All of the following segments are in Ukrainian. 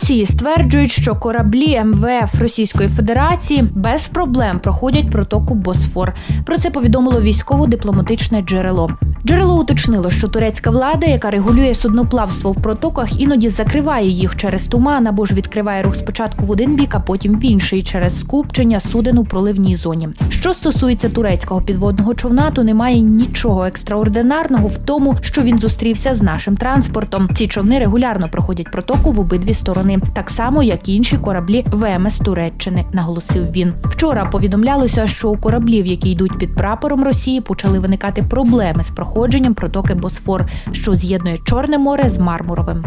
Росії стверджують, що кораблі МВФ Російської Федерації без проблем проходять протоку Босфор. Про це повідомило військово-дипломатичне джерело. Джерело уточнило, що турецька влада, яка регулює судноплавство в протоках, іноді закриває їх через туман або ж відкриває рух спочатку в один бік, а потім в інший через скупчення суден у проливній зоні. Що стосується турецького підводного човна, то немає нічого екстраординарного в тому, що він зустрівся з нашим транспортом. Ці човни регулярно проходять протоку в обидві сторони, так само як і інші кораблі ВМС Туреччини, наголосив він. Вчора повідомлялося, що у кораблів, які йдуть під прапором Росії, почали виникати проблеми з проходженням протоки Босфор, що з'єднує Чорне море з Мармуровим.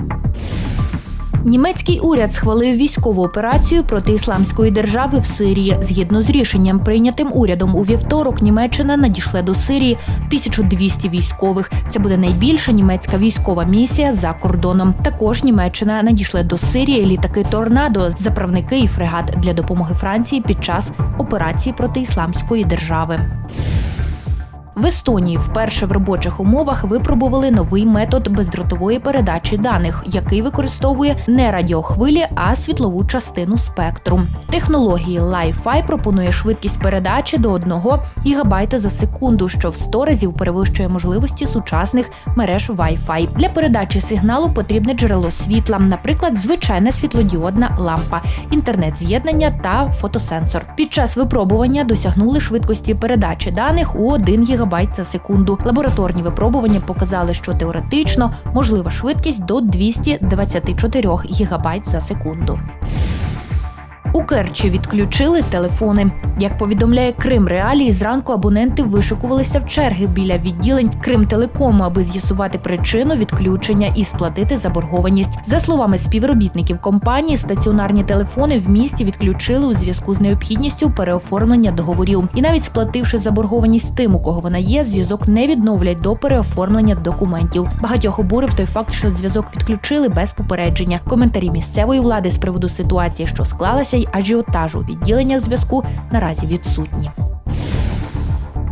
Німецький уряд схвалив військову операцію проти ісламської держави в Сирії. Згідно з рішенням, прийнятим урядом у вівторок, Німеччина надійшла до Сирії 1200 військових. Це буде найбільша німецька військова місія за кордоном. Також Німеччина надійшла до Сирії літаки Торнадо, заправники і фрегат для допомоги Франції під час операції проти ісламської держави. В Естонії вперше в робочих умовах випробували новий метод бездротової передачі даних, який використовує не радіохвилі, а світлову частину спектру. Технології Li-Fi пропонує швидкість передачі до 1 ГБ за секунду, що в 100 разів перевищує можливості сучасних мереж Wi-Fi. Для передачі сигналу потрібне джерело світла, наприклад, звичайна світлодіодна лампа, інтернет-з'єднання та фотосенсор. Під час випробування досягнули швидкості передачі даних у 1 ГБ за секунду. Лабораторні випробування показали, що теоретично можлива швидкість до 224 гігабайт за секунду. У Керчі відключили телефони. Як повідомляє Крим Реалії, зранку абоненти вишикувалися в черги біля відділень Кримтелекому, аби з'ясувати причину відключення і сплатити заборгованість. За словами співробітників компанії, стаціонарні телефони в місті відключили у зв'язку з необхідністю переоформлення договорів. І навіть сплативши заборгованість тим, у кого вона є, зв'язок не відновлять до переоформлення документів. Багатьох обурив той факт, що зв'язок відключили без попередження. Коментарі місцевої влади з приводу ситуації, що склалася, й ажіотажу у відділеннях зв'язку наразі відсутні.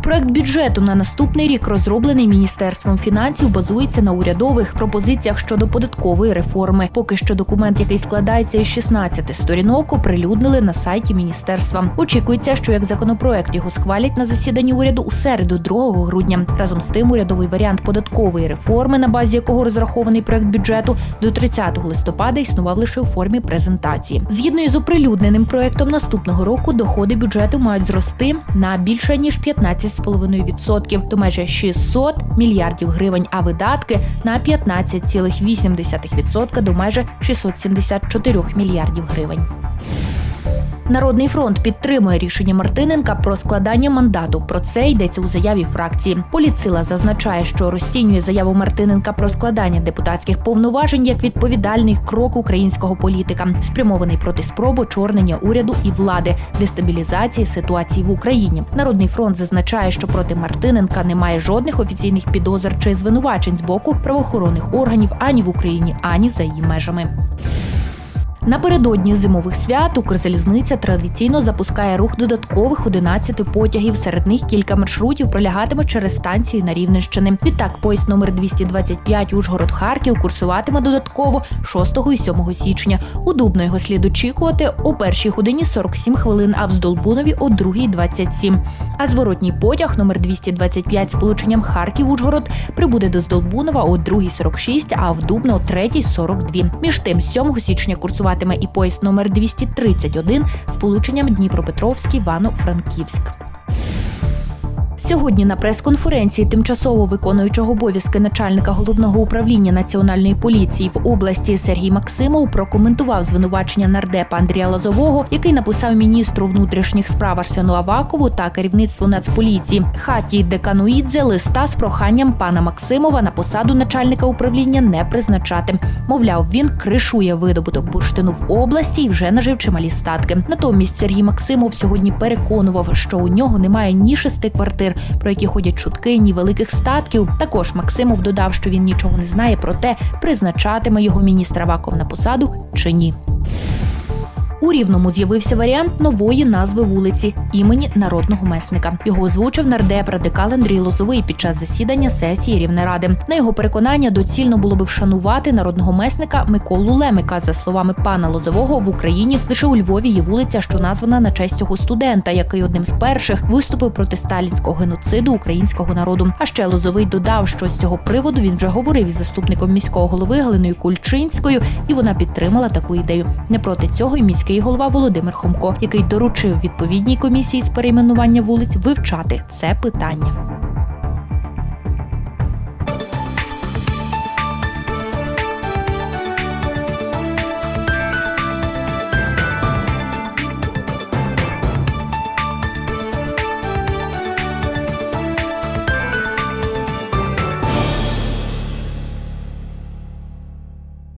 Проект бюджету на наступний рік, розроблений міністерством фінансів, базується на урядових пропозиціях щодо податкової реформи. Поки що документ, який складається із 16 сторінок, оприлюднили на сайті міністерства. Очікується, що як законопроект його схвалять на засіданні уряду у середу, 2 грудня. Разом з тим, урядовий варіант податкової реформи, на базі якого розрахований проект бюджету, до 30 листопада існував лише у формі презентації. Згідно із оприлюдненим проектом наступного року, доходи бюджету мають зрости на більше ніж 15 15,5% до майже 600 мільярдів гривень, а видатки на 15,8% до майже 674 мільярдів гривень. Народний фронт підтримує рішення Мартиненка про складання мандату. Про це йдеться у заяві фракції. Поліцила зазначає, що розцінює заяву Мартиненка про складання депутатських повноважень як відповідальний крок українського політика, спрямований проти спробу чорнення уряду і влади, дестабілізації ситуації в Україні. Народний фронт зазначає, що проти Мартиненка немає жодних офіційних підозр чи звинувачень з боку правоохоронних органів ані в Україні, ані за її межами. Напередодні зимових свят Укрзалізниця традиційно запускає рух додаткових 11 потягів. Серед них кілька маршрутів пролягатиме через станції на Рівненщини. Відтак, поїзд номер 225 Ужгород-Харків курсуватиме додатково 6 і 7 січня. У Дубно його слід очікувати о першій годині 47 хвилин, а в Здолбунові о 2.27. А зворотній потяг номер 225 з полученням Харків-Ужгород прибуде до Здолбунова о 2.46, а в Дубно о 3.42. Між тим, 7 січня курсуватиме і поїзд номер 231 з полученням Дніпропетровський Івано-Франківськ. Сьогодні на прес-конференції тимчасово виконуючого обов'язки начальника головного управління національної поліції в області Сергій Максимов прокоментував звинувачення нардепа Андрія Лозового, який написав міністру внутрішніх справ Арсену Авакову та керівництву Нацполіції хаті Декануїдзе листа з проханням пана Максимова на посаду начальника управління не призначати. Мовляв, він кришує видобуток бурштину в області і вже нажив чималі статки. Натомість Сергій Максимов сьогодні переконував, що у нього немає ні шести квартир, про які ходять чутки, ні великих статків. Також Максимов додав, що він нічого не знає про те, призначатиме його міністр Аваков на посаду чи ні. У рівному з'явився варіант нової назви вулиці імені народного месника. Його озвучив нардеп радикал Андрій Лозовий під час засідання сесії Рівнеради. На його переконання доцільно було би вшанувати народного месника Миколу Лемика. За словами пана Лозового, в Україні лише у Львові є вулиця, що названа на честь цього студента, який одним з перших виступив проти сталінського геноциду українського народу. А ще Лозовий додав, що з цього приводу він вже говорив із заступником міського голови Галиною Кульчинською, і вона підтримала таку ідею. Не проти цього й міський голова Володимир Хомко, який доручив відповідній комісії з перейменування вулиць вивчати це питання.